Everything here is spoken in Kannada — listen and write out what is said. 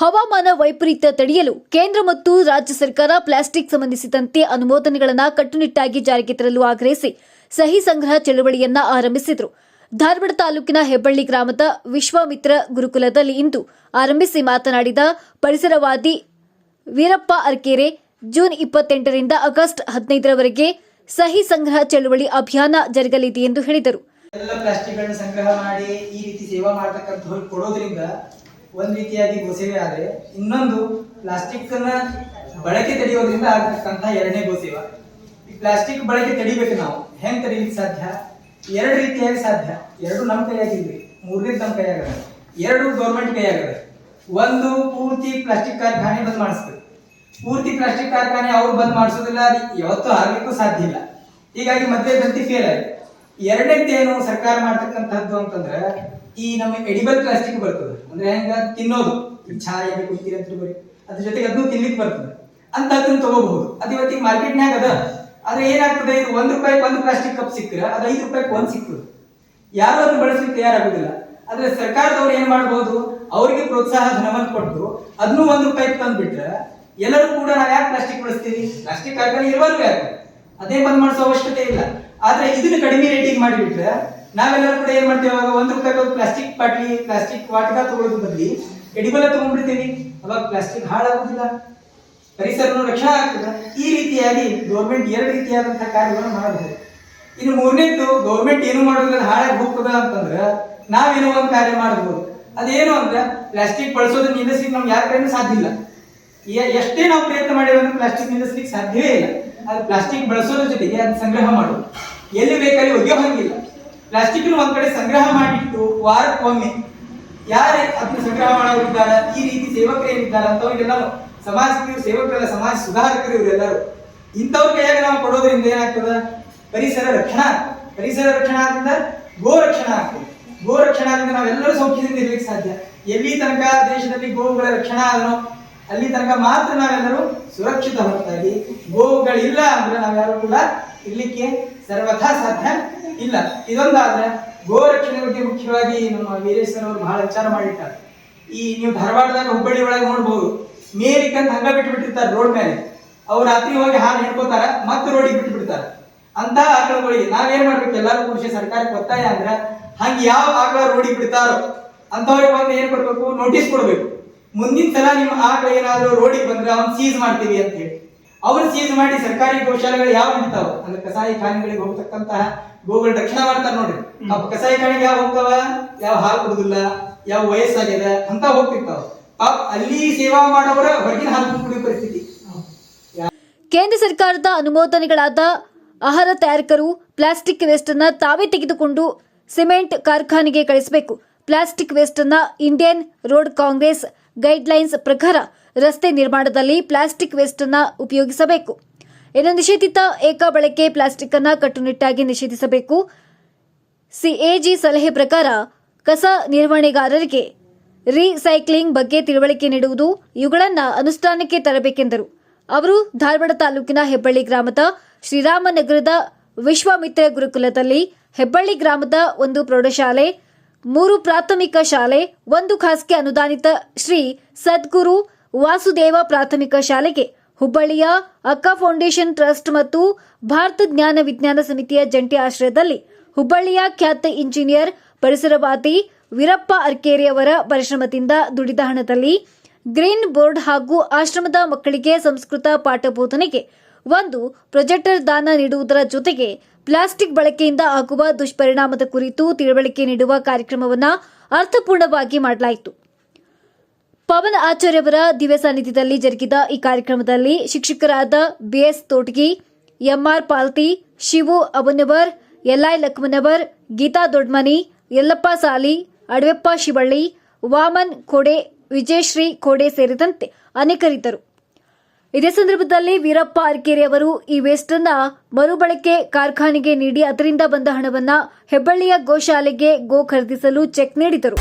ಹವಾಮಾನ ವೈಪರೀತ್ಯ ತಡೆಯಲು ಕೇಂದ್ರ ಮತ್ತು ರಾಜ್ಯ ಸರ್ಕಾರ ಪ್ಲಾಸ್ಟಿಕ್ ಸಂಬಂಧಿಸಿದಂತೆ ಅನುಮೋದನೆಗಳನ್ನು ಕಟ್ಟುನಿಟ್ಟಾಗಿ ಜಾರಿಗೆ ತರಲು ಆಗ್ರಹಿಸಿ ಸಹಿ ಸಂಗ್ರಹ ಚಳವಳಿಯನ್ನ ಆರಂಭಿಸಿದರು. ಧಾರವಾಡ ತಾಲೂಕಿನ ಹೆಬ್ಬಳ್ಳಿ ಗ್ರಾಮದ ವಿಶ್ವಾಮಿತ್ರ ಗುರುಕುಲದಲ್ಲಿ ಇಂದು ಆರಂಭಿಸಿ ಮಾತನಾಡಿದ ಪರಿಸರವಾದಿ ವೀರಪ್ಪ ಅರ್ಕೇರೆ, ಜೂನ್ ಇಪ್ಪತ್ತೆಂಟರಿಂದ ಆಗಸ್ಟ್ ಹದಿನೈದರವರೆಗೆ ಸಹಿ ಸಂಗ್ರಹ ಚಳವಳಿ ಅಭಿಯಾನ ಜರುಗಲಿದೆ ಎಂದು ಹೇಳಿದರು. ಒಂದ್ ರೀತಿಯಾಗಿ ಗೋಸೇವೆ ಆದ್ರೆ ಇನ್ನೊಂದು ಪ್ಲಾಸ್ಟಿಕ್ ಅನ್ನ ಬಳಕೆ ತಡೆಯೋದ್ರಿಂದ ಆಗ್ತಕ್ಕಂಥ ಎರಡನೇ ಗೋಸೇವ. ಈ ಪ್ಲಾಸ್ಟಿಕ್ ಬಳಕೆ ತಡಿಬೇಕು ನಾವು. ಹೆಂಗ್ ತಡಿಲಿಕ್ಕೆ ಸಾಧ್ಯ? ಎರಡು ರೀತಿಯಾಗಿ ಸಾಧ್ಯ. ಎರಡು ನಮ್ಮ ಕೈಯಾಗಿಲ್ರಿ ಮೂರನೇ ನಮ್ಮ ಕೈಯಾಗದ ಎರಡು ಗೌರ್ಮೆಂಟ್ ಕೈಯಾಗದ ಒಂದು ಪೂರ್ತಿ ಪ್ಲಾಸ್ಟಿಕ್ ಕಾರ್ಖಾನೆ ಬಂದ್ ಮಾಡಿಸ್ಬೇಕು ಪೂರ್ತಿ ಪ್ಲಾಸ್ಟಿಕ್ ಕಾರ್ಖಾನೆ ಅವ್ರು ಬಂದ್ ಮಾಡಿಸೋದಿಲ್ಲ, ಅದು ಯಾವತ್ತೂ ಆಗ್ಲಿಕ್ಕೂ ಸಾಧ್ಯ ಇಲ್ಲ. ಹೀಗಾಗಿ ಮಧ್ಯದಂತಿ ಫೇಲ್ ಆಯ್ತು. ಎರಡನೇದೇನು ಸರ್ಕಾರ ಮಾಡ್ತಕ್ಕಂಥದ್ದು ಅಂತಂದ್ರೆ ಈ ನಮ್ಮ ಎಡಿಬಲ್ ಪ್ಲಾಸ್ಟಿಕ್ ಬರ್ತದೆ. ಅಂದ್ರೆ ಹೆಂಗ? ತಿನ್ನೋದು. ಈ ಚಹಾ ಎಲ್ಲಿ ಅಂತ ಬರೀ ಅದ್ರ ಜೊತೆಗೆ ಅದನ್ನು ತಿನ್ಲಿಕ್ಕೆ ಬರ್ತದೆ. ಅಂತ ಅದನ್ನ ತಗೋಬಹುದು. ಅದು ಇವತ್ತಿಗೆ ಮಾರ್ಕೆಟ್ನ್ಯಾಗ ಅದ. ಆದ್ರೆ ಏನಾಗ್ತದೆ? ಇದು ಒಂದ್ ರೂಪಾಯಿ ಒಂದು ಪ್ಲಾಸ್ಟಿಕ್ ಕಪ್ ಸಿಕ್ಕರೆ ಅದು ಐದು ರೂಪಾಯಿ ಒಂದ್ ಸಿಗ್ತದೆ ಯಾರು ಅದನ್ನ ಬಳಸಲಿಕ್ಕೆ ತಯಾರಾಗುದಿಲ್ಲ ಆದ್ರೆ ಸರ್ಕಾರದವ್ರು ಏನ್ ಮಾಡ್ಬೋದು? ಅವರಿಗೆ ಪ್ರೋತ್ಸಾಹ ಧನವನ್ನು ಕೊಟ್ಟು ಅದನ್ನು ಒಂದ್ ರೂಪಾಯಿ ತಂದ್ಬಿಟ್ರೆ ಎಲ್ಲರೂ ಕೂಡ ನಾವು ಯಾಕೆ ಪ್ಲಾಸ್ಟಿಕ್ ಬಳಸ್ತೀವಿ? ಪ್ಲಾಸ್ಟಿಕ್ ಕಾರ್ಖಾನೆ ಇರುವಲ್ವೇ ಯಾಕೆ? ಅದೇ ಬಂದ್ ಮಾಡಿಸೋ ಅವಶ್ಯಕತೆ ಇಲ್ಲ. ಆದ್ರೆ ಇದನ್ನ ಕಡಿಮೆ ರೇಟಿಂಗ್ ಮಾಡಿಬಿಟ್ರೆ ನಾವೆಲ್ಲರೂ ಕೂಡ ಏನ್ ಮಾಡ್ತೇವೆ? ಅವಾಗ ಒಂದು ರೂಪಾಯಿ ಪ್ಲಾಸ್ಟಿಕ್ ಬಾಟ್ಲಿ ಪ್ಲಾಸ್ಟಿಕ್ ವಾಟಕ ತಗೊಳ್ಳೋದು ಬದಲಿ ಎಡಿಬಲ ತಗೊಂಡ್ಬಿಡ್ತೀವಿ ಅವಾಗ ಪ್ಲಾಸ್ಟಿಕ್ ಹಾಳಾಗುದಿಲ್ಲ. ಪರಿಸರನು ರಕ್ಷಣೆ ಆಗ್ತದೆ. ಈ ರೀತಿಯಾಗಿ ಗೌರ್ಮೆಂಟ್ ಎರಡು ರೀತಿಯಾದಂತಹ ಕಾರ್ಯಗಳನ್ನು ಮಾಡಬಹುದು ಇನ್ನು ಮೂರನೇದ್ದು ಗೌರ್ಮೆಂಟ್ ಏನು ಮಾಡೋದ್ರಲ್ಲಿ ಹಾಳಾಗಿ ಹೋಗ್ತದ ಅಂತಂದ್ರೆ ನಾವೇನೋ ಒಂದು ಕಾರ್ಯ ಮಾಡಬಹುದು. ಅದೇನು ಅಂದ್ರೆ ಪ್ಲಾಸ್ಟಿಕ್ ಬಳಸೋದು ನಿಲ್ಲಿಸ್ಲಿಕ್ಕೆ ನಮ್ಗೆ ಯಾರ ಕಡೆಯೂ ಸಾಧ್ಯ ಇಲ್ಲ. ಎಷ್ಟೇ ನಾವು ಪ್ರಯತ್ನ ಮಾಡಿದ್ರೆ ಪ್ಲಾಸ್ಟಿಕ್ ನಿಲ್ಲಿಸ್ಲಿಕ್ಕೆ ಸಾಧ್ಯವೇ ಇಲ್ಲ. ಅದು ಪ್ಲಾಸ್ಟಿಕ್ ಬಳಸೋದ್ರ ಜೊತೆಗೆ ಅದನ್ನ ಸಂಗ್ರಹ ಮಾಡೋದು. ಎಲ್ಲಿ ಬೇಕಲ್ಲಿ ಒಗೆಯೋ ಹಂಗಿಲ್ಲ. ಪ್ಲಾಸ್ಟಿಕ್ ಒಂದ್ ಕಡೆ ಸಂಗ್ರಹ ಮಾಡಿಟ್ಟು ವಾರಕ್ಕೊಮ್ಮೆ ಯಾರೇ ಅದನ್ನ ಸಂಗ್ರಹ ಮಾಡೋರಿದ್ದಾರೆ, ಈ ರೀತಿ ಸೇವಕರು ಏನಿದ್ದಾರೆ ಅಂತವ್ರಿಗೆಲ್ಲ ಸಮಾಜಕ್ಕೆ ಸೇವಕರೆಲ್ಲ, ಸಮಾಜ ಸುಧಾರಕರು ಇವರೆಲ್ಲರೂ ಇಂಥವ್ರ ಕೈಯಾಗ ನಾವು ಕೊಡೋದ್ರಿಂದ ಏನಾಗ್ತದ? ಪರಿಸರ ರಕ್ಷಣಾ ಪರಿಸರ ರಕ್ಷಣಾ ಗೋ ರಕ್ಷಣಾ ಆಗ್ತದೆ ಗೋ ರಕ್ಷಣಾ ನಾವೆಲ್ಲರೂ ಸೌಖ್ಯದಿಂದ ಇರ್ಲಿಕ್ಕೆ ಸಾಧ್ಯ. ಎಲ್ಲಿ ತನಕ ದೇಶದಲ್ಲಿ ಗೋವುಗಳ ರಕ್ಷಣಾ ಆದನೋ, ಅಲ್ಲಿ ತನಕ ಮಾತ್ರ ನಾವೆಲ್ಲರೂ ಸುರಕ್ಷಿತ ಹೊರತಾಗಿ ಗೋವುಗಳಿಲ್ಲ ಅಂದ್ರೆ ನಾವ್ಯಾರು ಕೂಡ ಇರ್ಲಿಕ್ಕೆ ಸರ್ವಥಾ ಸಾಧ್ಯ ಇಲ್ಲ. ಇದೊಂದಾದ್ರೆ ಗೋ ರಕ್ಷಣೆ ಬಗ್ಗೆ ಮುಖ್ಯವಾಗಿ ನಮ್ಮ ವೀರೇಶ್ವರ ಅವರು ಬಹಳ ವಿಚಾರ ಮಾಡಿರ್ತಾರೆ. ಈ ನೀವು ಧಾರವಾಡದಾಗ ಹುಬ್ಬಳ್ಳಿ ಒಳಗೆ ನೋಡ್ಬೋದು ಮೇರಿಕಂತ ಹಂಗ ಬಿಟ್ಟು ಬಿಟ್ಟಿರ್ತಾರೆ ರೋಡ್ ಮೇಲೆ. ಅವ್ರು ರಾತ್ರಿ ಹೋಗಿ ಹಾಲು ಹಿಡ್ಕೋತಾರ, ಮತ್ತೆ ರೋಡಿಗೆ ಬಿಟ್ಟು ಬಿಡ್ತಾರ ಅಂತ ಆಕಳಗಳಿಗೆ ನಾವೇನ್ ಮಾಡ್ಬೇಕು? ಎಲ್ಲರೂ ಕೂಡಿಸಿ ಸರ್ಕಾರಕ್ಕೆ ಒತ್ತಾಯ ಅಂದ್ರೆ ಹಂಗೆ ಯಾವ ಆಕಳ ರೋಡಿಗೆ ಬಿಡ್ತಾರೋ ಅಂತವ್ರಿಗೆ ಬಂದು ಏನ್ ಕೊಡ್ಬೇಕು? ನೋಟಿಸ್ ಕೊಡ್ಬೇಕು. ಮುಂದಿನ ಸಲ ನಿಮ್ಮ ಆಕಳ ಏನಾದ್ರು ರೋಡಿಗೆ ಬಂದ್ರೆ ಅವ್ನ್ ಸೀಸ್ ಮಾಡ್ತೀವಿ ಅಂತ ಹೇಳಿ. ಅವ್ರು ಸೀಸ್ ಮಾಡಿ ಸರ್ಕಾರಿ ಗೋಶಾಲೆಗಳು ಯಾವ ನಿಂತಾವ ಅಂದ್ರೆ ಕಸಾಯಿ ಖಾನೆಗಳಿಗೆ ಹೋಗ್ತಕ್ಕಂತಹ ಗೋಗಳ ರಕ್ಷಣೆ ಮಾಡ್ತಾರೆ ನೋಡ್ರಿ. ಆ ಕಸಾಯಿ ಖಾನೆಗೆ ಯಾವ ಹೋಗ್ತಾವ? ಯಾವ ಹಾಲು ಕುಡುದಿಲ್ಲ ಯಾವ ವಯಸ್ಸಾಗ್ಯದ ಅಂತ ಹೋಗ್ತಿರ್ತಾವ. ಪಾಪ ಅಲ್ಲಿ ಸೇವಾ ಮಾಡೋರ ಹೊರಗಿನ ಹಾಲು ಕುಡಿಯೋ ಪರಿಸ್ಥಿತಿ. ಕೇಂದ್ರ ಸರ್ಕಾರದ ಅನುಮೋದನೆಗಳಾದ ಆಹಾರ ತಯಾರಕರು ಪ್ಲಾಸ್ಟಿಕ್ ವೇಸ್ಟ್ ಅನ್ನ ತಾವೇ ತೆಗೆದುಕೊಂಡು ಸಿಮೆಂಟ್ ಕಾರ್ಖಾನೆಗೆ ಕಳಿಸಬೇಕು. ಪ್ಲಾಸ್ಟಿಕ್ ವೇಸ್ಟ್ ಅನ್ನ ಇಂಡಿಯನ್ ರೋಡ್ ಕಾಂಗ್ರೆಸ್ ಗೈಡ್ಲೈನ್ಸ್ ಪ್ರಕಾರ ರಸ್ತೆ ನಿರ್ಮಾಣದಲ್ಲಿ ಪ್ಲಾಸ್ಟಿಕ್ ವೇಸ್ಟ್ ಅನ್ನು ಉಪಯೋಗಿಸಬೇಕು. ಇನ್ನು ನಿಷೇಧಿತ ಏಕ ಬಳಕೆ ಪ್ಲಾಸ್ಟಿಕ್ ಅನ್ನು ಕಟ್ಟುನಿಟ್ಟಾಗಿ ನಿಷೇಧಿಸಬೇಕು. ಸಿಎಜಿ ಸಲಹೆ ಪ್ರಕಾರ ಕಸ ನಿರ್ವಹಣೆಗಾರರಿಗೆ ರೀಸೈಕ್ಲಿಂಗ್ ಬಗ್ಗೆ ತಿಳುವಳಿಕೆ ನೀಡುವುದು ಇವುಗಳನ್ನು ಅನುಷ್ಠಾನಕ್ಕೆ ತರಬೇಕೆಂದರು. ಅವರು ಧಾರವಾಡ ತಾಲೂಕಿನ ಹೆಬ್ಬಳ್ಳಿ ಗ್ರಾಮದ ಶ್ರೀರಾಮನಗರದ ವಿಶ್ವಾಮಿತ್ರ ಗುರುಕುಲದಲ್ಲಿ ಹೆಬ್ಬಳ್ಳಿ ಗ್ರಾಮದ ಒಂದು ಪ್ರೌಢಶಾಲೆ ಮೂರು ಪ್ರಾಥಮಿಕ ಶಾಲೆ, ಒಂದು ಖಾಸಗಿ ಅನುದಾನಿತ ಶ್ರೀ ಸದ್ಗುರು ವಾಸುದೇವ ಪ್ರಾಥಮಿಕ ಶಾಲೆಗೆ ಹುಬ್ಬಳ್ಳಿಯ ಅಕ್ಕ ಫೌಂಡೇಶನ್ ಟ್ರಸ್ಟ್ ಮತ್ತು ಭಾರತ ಜ್ಞಾನ ವಿಜ್ಞಾನ ಸಮಿತಿಯ ಜಂಟಿ ಆಶ್ರಯದಲ್ಲಿ ಹುಬ್ಬಳ್ಳಿಯ ಖ್ಯಾತ ಇಂಜಿನಿಯರ್ ಪರಿಸರವಾದಿ ವೀರಪ್ಪ ಅರ್ಕೇರಿಯವರ ಪರಿಶ್ರಮದಿಂದ ದುಡಿದ ಹಣದಲ್ಲಿ ಗ್ರೀನ್ ಬೋರ್ಡ್ ಹಾಗೂ ಆಶ್ರಮದ ಮಕ್ಕಳಿಗೆ ಸಂಸ್ಕೃತ ಪಾಠ ಬೋಧನೆಗೆ ಒಂದು ಪ್ರೊಜೆಕ್ಟರ್ ದಾನ ನೀಡುವುದರ ಜೊತೆಗೆ ಪ್ಲಾಸ್ಟಿಕ್ ಬಳಕೆಯಿಂದ ಆಗುವ ದುಷ್ಪರಿಣಾಮದ ಕುರಿತು ತಿಳುವಳಿಕೆ ನೀಡುವ ಕಾರ್ಯಕ್ರಮವನ್ನು ಅರ್ಥಪೂರ್ಣವಾಗಿ ಮಾಡಲಾಯಿತು. ಪವನ್ ಆಚಾರ್ಯವರ ದಿವ್ಯ ಸಾನ್ನಿಧ್ಯದಲ್ಲಿ ಜರುಗಿದ ಈ ಕಾರ್ಯಕ್ರಮದಲ್ಲಿ ಶಿಕ್ಷಕರಾದ BS Totagi, MR Palti, Shivu Abunavar LI Lakmanavar, Geeta Dodmani, Yallappa Sali ಅಡವೆಪ್ಪ Shivalli, Vaman ಕೋಡೆ, ವಿಜಯಶ್ರೀ ಕೋಡೆ ಸೇರಿದಂತೆ ಅನೇಕರಿದ್ದರು. ಇದೇ ಸಂದರ್ಭದಲ್ಲಿ ವೀರಪ್ಪ ಅರ್ಕೇರಿ ಅವರು ಈ ವೇಸ್ಟ್ ಅನ್ನ ಮರುಬಳಕೆ ಕಾರ್ಖಾನೆಗೆ ನೀಡಿ ಅದರಿಂದ ಬಂದ ಹಣವನ್ನ ಹೆಬ್ಬಳ್ಳಿಯ ಗೋಶಾಲೆಗೆ ಗೋ ಖರೀದಿಸಲು ಚೆಕ್ ನೀಡಿದರು.